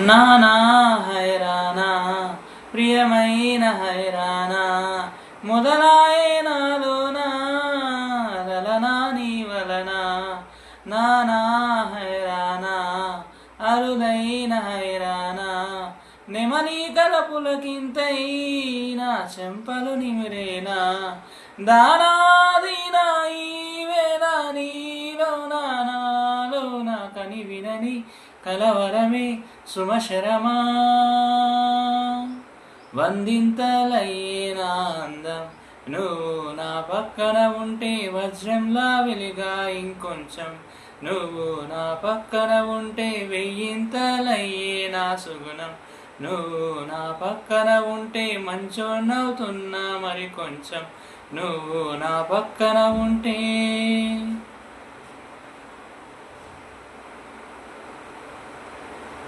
నానా హైరానా ప్రియమైన హైరానా మొదలాయే నాలోనా లలనా నీ వలన నానా హైరానా అరుదైన హైరానా నెమలి కలపులకింతై నా చెంపలు నిమిరేనా దానా కని వినని కలవరమే సుమశరమా. వందింతలయ్యేనా అందం నువ్వు నా పక్కన ఉంటే వజ్రంలా వెలిగా ఇంకొంచెం. నువ్వు నా పక్కన ఉంటే వెయ్యింతలయ్యే నా సుగుణం. నువ్వు నా పక్కన ఉంటే మంచోన్నవుతున్నా మరి కొంచెం. నువ్వు నా పక్కన ఉంటే